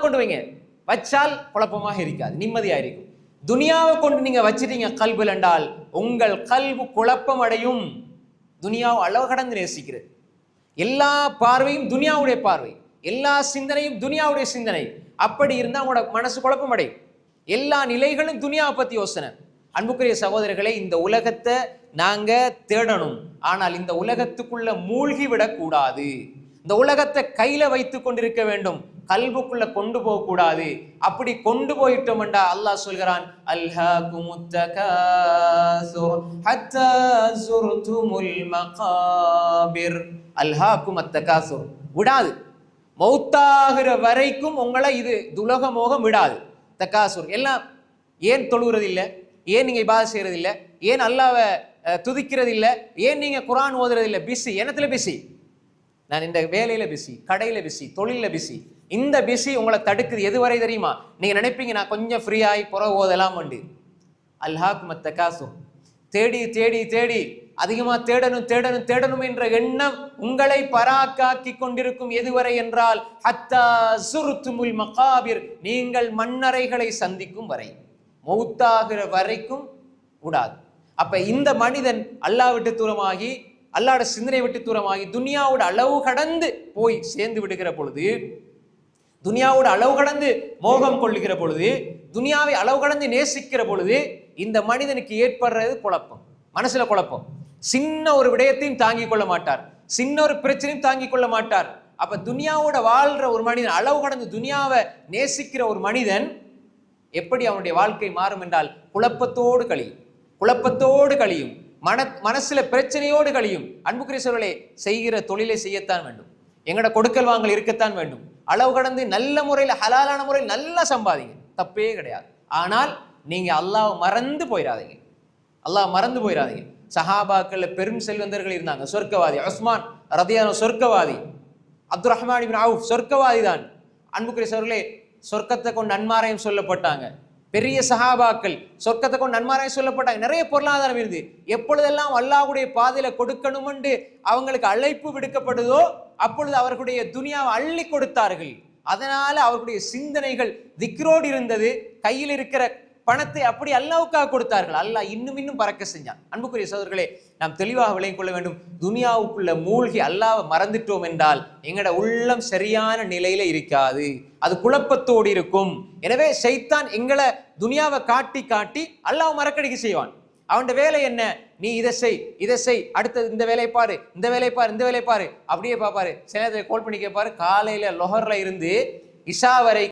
கொண்டு வைங்க. வச்சால் குழப்பமாக இருக்காது நிம்மதியாக இருக்கும் துனியாவை கொண்டு நீங்க வச்சிட்டீங்க கல்புல் என்றால் உங்கள் கல்வி குழப்பம் அடையும். துனியாவை அளவு கடந்து நேசிக்கிறது. எல்லா பார்வையும் துனியாவுடைய பார்வை. எல்லா சிந்தனையும் துனியாவுடைய சிந்தனை. அப்படி இருந்தால் உங்களோட மனசு குழப்பம் அடையும். எல்லா நிலைகளும் துனியாவை பத்தி யோசனை. அன்புக்குரிய சகோதரர்களே இந்த உலகத்தை நாங்க தேடணும். ஆனால் இந்த உலகத்துக்குள்ள மூழ்கி விடக்கூடாது இந்த உலகத்தை கையில வைத்து கொண்டிருக்க வேண்டும். கல்புக்குள்ள கொண்டு போக கூடாது அப்படி கொண்டு போயிட்டோம்டா அல்லாஹ் சொல்கிறான் அல்ஹா தகாசுர் ஹத்தா ஜுர்துமுல் மகாபிர். அல்ஹாக்கும் அத்தகாசுர் விடாது. மௌத்தாகிற வரைக்கும் உங்களை இது துலக மோகம் விடாது. தக்காசுர் எல்லாம் ஏன் தொழுகிறது இல்லை ஏன் நீங்க இபாத செய்யறது இல்லை ஏன் அல்லாவை துதிக்கிறது இல்லை ஏன் நீங்க குரான் ஓதுறது இல்லை பிஸி என்னத்துல பிஸி நான் இந்த வேலையில பிஸி கடையில பிஸி தொழில பிஸி இந்த பிஸி உங்களை தடுக்குது. எது வரை தெரியுமா? நீங்க நினைப்பீங்க நான் கொஞ்சம் ஃப்ரீயாகி புற ஓதலாம் உண்டு. அல்ஹாக் மத்த காசு தேடி தேடி தேடி அதிகமாக தேடணும் தேடணும் தேடணும் என்ற எண்ணம் உங்களை பராக்காக்கி கொண்டிருக்கும். எதுவரை என்றால் ஹத்தா சுருத்துமுல் மகாபிர். நீங்கள் மண்ணறைகளை சந்திக்கும் வரை. மௌத்தாகிற வரைக்கும் விடாது. அப்ப இந்த மனிதன் அல்லாஹ் விட்டு தூரமாகி அல்லாட சிந்தனை விட்டு தூரமாகி துனியாவோட அளவு கடந்து போய் சேர்ந்து விடுகிற பொழுது துனியாவோட அளவு கடந்து மோகம் கொள்ளுகிற பொழுது துனியாவை அளவு கடந்து நேசிக்கிற பொழுது இந்த மனிதனுக்கு ஏற்படுறது குழப்பம். மனசுல குழப்பம். சின்ன ஒரு விடயத்தையும் தாங்கிக் கொள்ள மாட்டார். சின்ன ஒரு பிரச்சனையும் தாங்கிக் கொள்ள மாட்டார். அப்ப துனியாவோட வாழ்ற ஒரு மனிதன் அளவு கடந்து துனியாவை நேசிக்கிற ஒரு மனிதன் எப்படி அவனுடைய வாழ்க்கை மாறும் என்றால் குழப்பத்தோடு கழியும். குழப்பத்தோடு கழியும். மன மனசுல பிரச்சனையோடு கழியும். அன்புக்குரிய சொல்களே செய்கிற தொழிலை செய்யத்தான் வேண்டும். எங்கட கொடுக்கல் வாங்கல் இருக்கத்தான் வேண்டும். அளவு கடந்து நல்ல முறையில் ஹலாலான முறையில் நல்லா சம்பாதிங்க. தப்பே கிடையாது. ஆனால் நீங்கள் அல்லாஹ் மறந்து போயிடாதீங்க அல்லாஹ் மறந்து போயிடாதீங்க சஹாபாக்கள்ல பெரும் செல்வந்தர்கள் இருந்தாங்க. சொர்க்கவாதி உஸ்மான் ரதியான சொர்க்கவாதி. அப்துல் ரஹ்மான் இப்னு அவுஃப் சொர்க்கவாதி தான். அன்புக்குரிய சோர்களே சொர்க்கத்தை கொண்டு நன்மாரையும் சொல்லப்பட்டாங்க. பெரிய சஹாபாக்கள் சொர்க்கத்தை கொண்டு நன்மாராய் சொல்லப்பட்டாங்க. நிறைய பொருளாதாரம் இருந்து எப்பொழுதெல்லாம் அல்லாஹுடைய பாதையில கொடுக்கணுமென்று அவங்களுக்கு அழைப்பு விடுக்கப்படுதோ அப்பொழுது அவர்களுடைய துனியாவை அள்ளி கொடுத்தார்கள். அதனால அவர்களுடைய சிந்தனைகள் திக்ரோடு இருந்தது. கையில் இருக்கிற பணத்தை அப்படி அல்லாவுக்காக கொடுத்தார்கள். அல்லாஹ் இன்னும் இன்னும் பறக்க செஞ்சான். அன்புக்குரிய சோதர்களே நாம் தெளிவாக விளங்கிக் கொள்ள வேண்டும். துனியாவுக்குள்ள மூழ்கி அல்லாவை மறந்துட்டோம் என்றால் எங்கட உள்ளம் சரியான நிலையில இருக்காது. அது குழப்பத்தோடு இருக்கும். எனவே சைத்தான் எங்களை துனியாவை காட்டி காட்டி அல்லாஹ் மறக்கடிக்க செய்வான். அவன் வேலை என்ன? நீ இதை செய் இதை செய் அடுத்தது இந்த வேலையை பாரு இந்த வேலையை பாரு இந்த வேலையை பாரு அப்படியே பார்ப்பாரு சில நேரத்தில் கோல் பண்ணி கேட்பாரு. காலையில லொஹர்ல இருந்து இஷா வரை